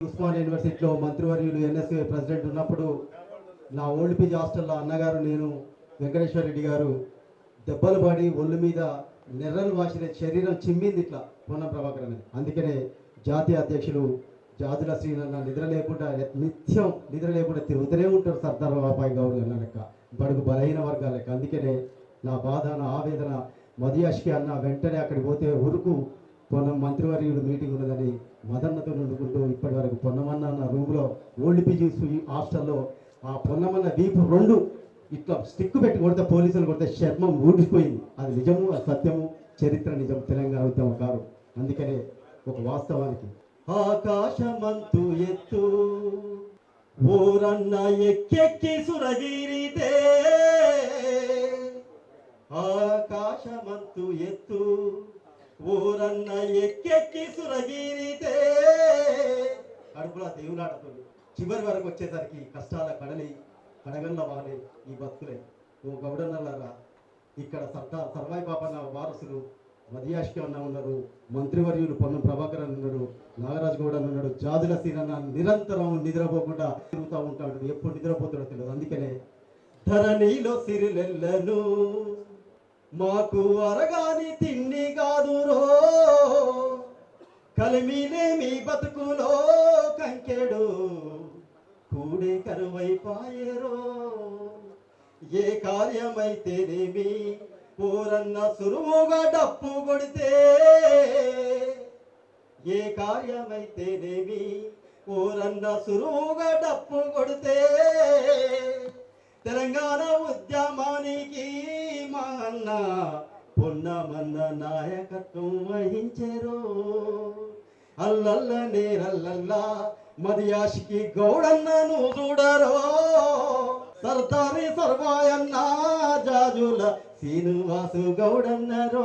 ఉస్మాన్ యూనివర్సిటీలో మంత్రివర్యులు NSA president ఉన్నప్పుడు నా ఓల్డ్ పీజీ హాస్టల్లో అన్నగారు నేను వెంకటేశ్వర రెడ్డి గారు దెబ్బలు పడి ఒళ్ళు మీద నెర్రలు వాసిన శరీరం చిమ్మింది ఇట్లా పొన్నం ప్రభాకర్ అనేది అందుకనే జాతీయ అధ్యక్షులు జాతుల శ్రీనన్న నిద్ర లేకుండా నిత్యం నిద్ర లేకుండా తిరుగుతూనే ఉంటారు సర్దార్ బాబాయ్ గౌడ్ అన్న లెక్క. బడుగు బలహీన వర్గాల లెక్క. అందుకనే నా బాధ నా ఆవేదన మదియాష్కి అన్న వెంటనే అక్కడికి పోతే ఉరుకు పొన్నం మంత్రివర్యుడు మీటింగ్ ఉన్నదని మదన్నతో వండుకుంటూ ఇప్పటి వరకు పొన్నమన్న నా రూమ్లో ఓల్డ్ పీజీ హాస్టల్లో ఆ పొన్నమన్న వీపు రెండు ఇట్లా స్టిక్ పెట్టి కొడితే పోలీసులు కొడితే చర్మం ఊడిపోయింది. అది నిజము అది సత్యము చరిత్ర నిజం తెలంగాణ ఉద్యమకారు అందుకనే ఒక వాస్తవానికి ఆకాశమంతు ఎత్తు ఊరన్న ఎక్కెక్కి సురగిరితే ఆకాశమంతు ఎత్తు. ఊరన్న ఎక్కెక్కి సురగిరితే. కడుపులో దేవులాడుతుంది చివరి వరకు వచ్చేసరికి కష్టాల కడలి కడగల్ల వాలే ఈ బతుకులే ఓ గౌడన్నలారా ఇక్కడ సర్దార్ సర్వాయి పాపన్న వారసులు మదియాష్కి అన్న ఉన్నారు మంత్రివర్యులు పొన్నం ప్రభాకర్ అని ఉన్నాడు నాగరాజు గౌడ్ అని ఉన్నాడు జాదుల సీనన్న నిరంతరం నిద్రపోకుండా తిరుగుతూ ఉంటాడు. ఎప్పుడు నిద్రపోతాడో తెలియదు. అందుకనే ధరణిలో సిరిలెల్లను మాకు అరగాని తిండి కాదురో కలిమిలేమి బతుకులో కంకెడు. కూడే కరువైపాయరో ఏ కార్యమైతేనేమి పూరన్న సురువుగా డప్పు కొడితే. ఏ కార్యమైతేనేమి పూరన్న సురువుగా డప్పు కొడితే. తెలంగాణ పొన్నమన్న నాయకత్వం వహించారు. అల్లల్ల నేరల్లల్లా మదియాషికి గౌడన్నను చూడరో. సర్దారి సర్వాయన్న జాజుల శ్రీనివాసు గౌడన్నరో.